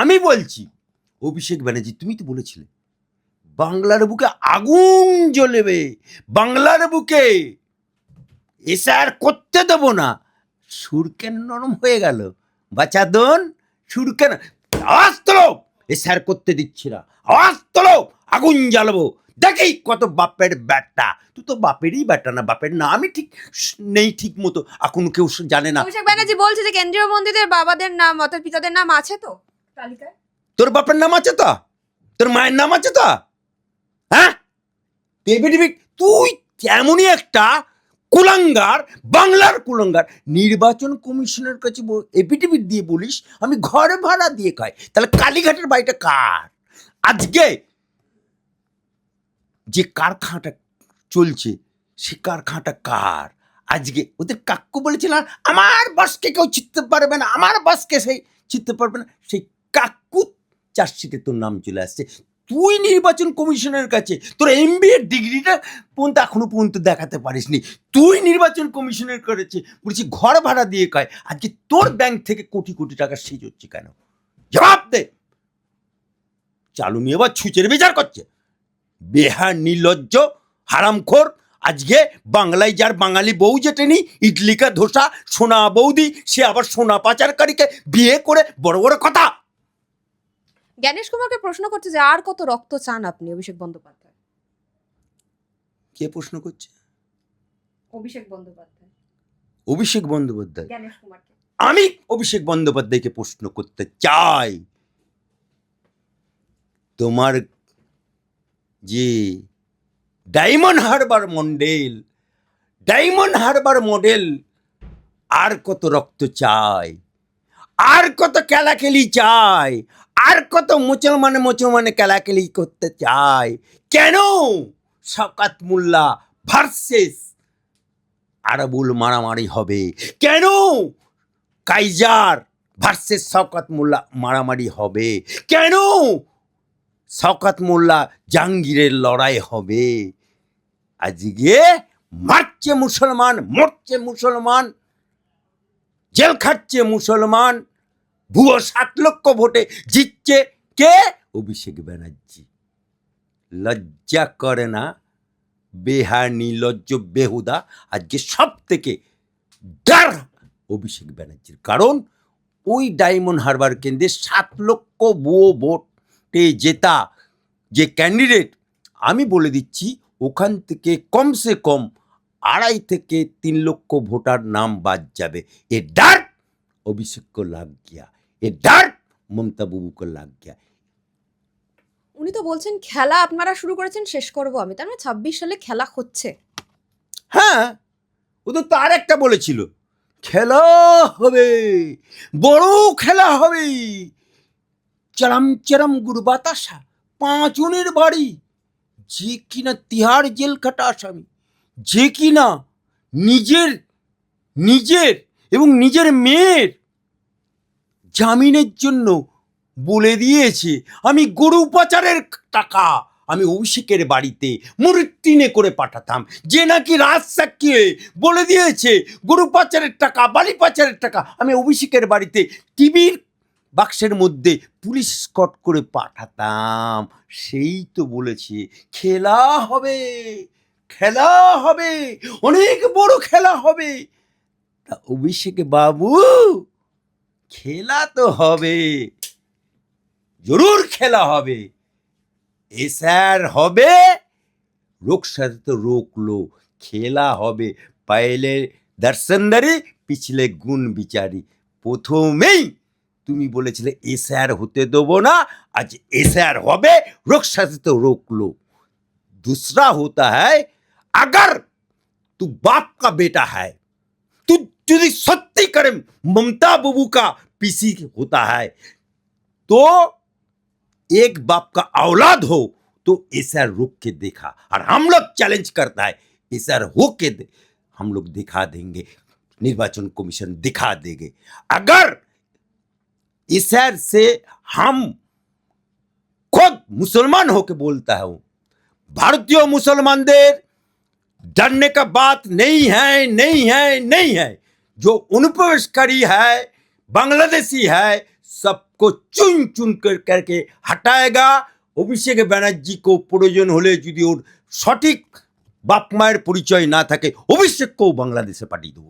আমি বলছি, অভিষেক ব্যানার্জি, তুমি তো বলেছিলে, বাংলার বুকে আগুন জ্বলেবে, বাংলার বুকে এসে আর করতে দেবো না। সুর কেন নরম হয়ে গেল? বাচ্চাদন সুর কেন? আওয়াজ তোলো এসে আর করতে দিচ্ছি না। আওয়াজ তোলো আগুন জ্বালাবো। দেখি কত বাপের ব্যাটা। তুই তো বাপেরই ব্যাটা না, বাপের নামই ঠিক নেই ঠিক মতো এখন কেউ জানে না। অভিষেক ব্যানার্জি বলছে যে কেন্দ্রীয় মন্ত্রীদের বাবাদের নাম, অর্থাৎ পিতাদের নাম আছে তো? তোর বাপের নাম আছে তো? তোর মায়ের নাম আছে তো? হ্যাঁ? তুই তেমনই একটা কুলাঙ্গার, বাংলার কুলাঙ্গার। নির্বাচন কমিশনের কাছে এপিটিভিট দিয়ে বলিস, আমি ঘরে ভাড়া দিয়ে খাই। তাহলে কালীঘাটের বাড়িটা কার? আজকে যে কারখানাটা চলছে, সে কারখানাটা কার? আজকে ওদের কাক্কু বলেছিল, আমার বাসকে কেউ চিনতে পারবে না, আমার বাসকে সেই চিনতে পারবে না। সেই কাকু চার্জশিটে তোর নাম চলে আসছে। তুই নির্বাচন কমিশনের কাছে, তোর এমবিএ ডিগ্রিটা পর্যন্ত এখনও পর্যন্ত দেখাতে পারিসনি। তুই নির্বাচন কমিশনের করেছে বলছি, ঘর ভাড়া দিয়ে কয় আজকে তোর ব্যাংক থেকে কোটি কোটি টাকা সিজ হচ্ছে কেন? জবাব দে। চালু নিয়ে আবার ছুচের বিচার করছে। বেহার, নির্লজ্জ, হারামখোর, আজকে বাংলায় যার বাঙালি বউ যেটেনি ইডলিকা, ধোসা, সোনা বৌদি, সে আবার সোনা পাচারকারীকে বিয়ে করে বড় বড় কথা। জ্ঞানেশ কুমারকে প্রশ্ন করছে যে আর কত রক্ত চান আপনি অভিষেক বন্দ্যোপাধ্যায়? কে প্রশ্ন করছে? অভিষেক বন্দ্যোপাধ্যায়। অভিষেক বন্দ্যোপাধ্যায়। জ্ঞানেশ কুমারকে। আমি অভিষেক বন্দ্যোপাধ্যায়কে প্রশ্ন করতে চাই। তোমার যে Diamond Harbour model Diamond Harbour model আর কত রক্ত চাই আর কত খেলাখেলি চাই আর কত মুসলমানে মুসলমানে খেলাখেলি করতে চাই কেন? শকাত মোল্লা ভার্সেস আরবুল মারামারি হবে। কেন? কাইজার ভার্সেস শওকত মোল্লা মারামারি হবে। কেন? শওকত মোল্লা জাহাঙ্গীরের লড়াই হবে। আজকে মারছে মুসলমান, মরছে মুসলমান, জেল খাচ্ছে মুসলমান ভুয়ো সাত লক্ষ ভোটে জিতছে কে? অভিষেক ব্যানার্জি। লজ্জা করে না? বেহানি, লজ্জ, বেহুদা। আজকে সব থেকে ডার অভিষেক ব্যানার্জির। কারণ ওই ডায়মন্ড হারবার কেন্দ্রে সাত লক্ষ ভুয়ো ভোটে জেতা যে ক্যান্ডিডেট, আমি বলে দিচ্ছি, ওখান থেকে কমসে কম আড়াই থেকে তিন লক্ষ ভোটার নাম বাদ যাবে। এ ডার অভিষেক গিয়া এ ডার মমতা বাবু কো লাগ গিয়া উনি তো বলছেন খেলা আপনারা শুরু করেছেন শেষ করব আমি। তার মানে ছাব্বিশ সালে খেলা হচ্ছে। হ্যাঁ ও তো তার একটা বলেছিল খেলা হবে বড় খেলা হবে। চরম চরম গুরু বাতাসা পাঁচনের বাড়ি। যে কিনা তিহার জেল কাটা আসামি যে কিনা নিজের নিজের এবং নিজের মেয়ের জামিনের জন্য বলে দিয়েছে, আমি গরু পাচারের টাকা আমি অভিষেকের বাড়িতে মূর্তিনে করে পাঠাতাম। যে নাকি রাজ সাক্ষী বলে দিয়েছে, গরু পাচারের টাকা, বালি পাচারের টাকা আমি অভিষেকের বাড়িতে টিভির বাক্সের মধ্যে পুলিশ স্কট করে পাঠাতাম। সেই তো বলেছে, খেলা হবে খেলা হবে, অনেক বড় খেলা হবে। তা অভিষেক বাবু খেলা তো হবে জরুর খেলা হবে এ স্যার হবে রোগ সাথে তো রোকলো খেলা হবে পাইলে দর্শনদারি পিছলে গুণ বিচারি প্রথমেই তুমি বলেছিলে এ স্যার হতে দেবো না আজ এ স্যার হবে রোগ সাথে তো रोकलो दूसरा होता है अगर तू बाप का बेटा है तू यदि सत्य करे, ममता बबू का पीसी होता है तो एक बाप का औलाद हो तो ऐसा रुक के देखा। और हम लोग चैलेंज करता है ऐसा हो के हम लोग दिखा देंगे, निर्वाचन कमीशन दिखा देंगे। अगर इस से हम खुद मुसलमान होके बोलता हूँ, भारतीय मुसलमानদের डरने का बात नहीं है नहीं है नहीं है जो अनुप्रवेशकारी है बांग्लादेशी है सबको चुन चुन कर करके हटाएगा অভিষেক ব্যানার্জিকে প্রয়োজন হলে যদি ওর সঠিক বাপ মায়ের পরিচয় না থাকে অভিষেককেও বাংলাদেশে পাঠিয়ে দেবো